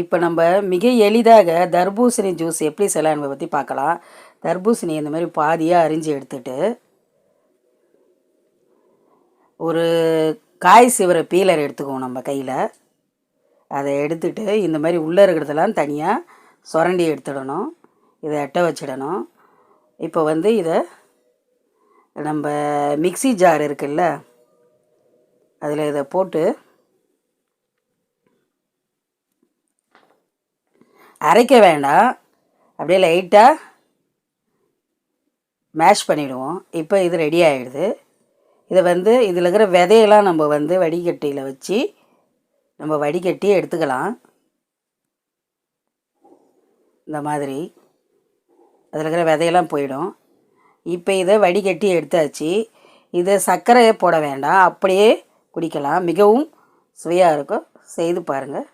இப்போ நம்ம மிக எளிதாக தர்பூசணி ஜூஸ் எப்படி செய்யலாம் பற்றி பார்க்கலாம். தர்பூசணி இந்த மாதிரி பாதியாக அரிஞ்சு எடுத்துட்டு ஒரு காய் சிவர பீலர் எடுத்துக்குவோம் நம்ம கையில். அதை எடுத்துட்டு இந்த மாதிரி உள்ளே இருக்கிறதெல்லாம் தனியாக சுரண்டி எடுத்துடணும். இதை எட்ட வச்சிடணும். இப்போ வந்து இதை நம்ம மிக்ஸி ஜார் இருக்குல்ல அதில் இதை போட்டு அரைக்க வேண்டாம். அப்படியே லைட்டாக மேஷ் பண்ணிவிடுவோம் இப்போ இது ரெடி ஆகிடுது இதை வந்து இதில் இருக்கிற விதையெல்லாம் நம்ம வந்து வடிகட்டியில் வச்சு நம்ம வடிகட்டி எடுத்துக்கலாம். இந்த மாதிரி. அதில் இருக்கிற விதையெல்லாம் போயிடும். இப்போ இதை வடிகட்டி எடுத்தாச்சு. இதை சர்க்கரையை போட வேண்டாம். அப்படியே குடிக்கலாம். மிகவும் சுவையாக இருக்கும். செய்து பாருங்கள்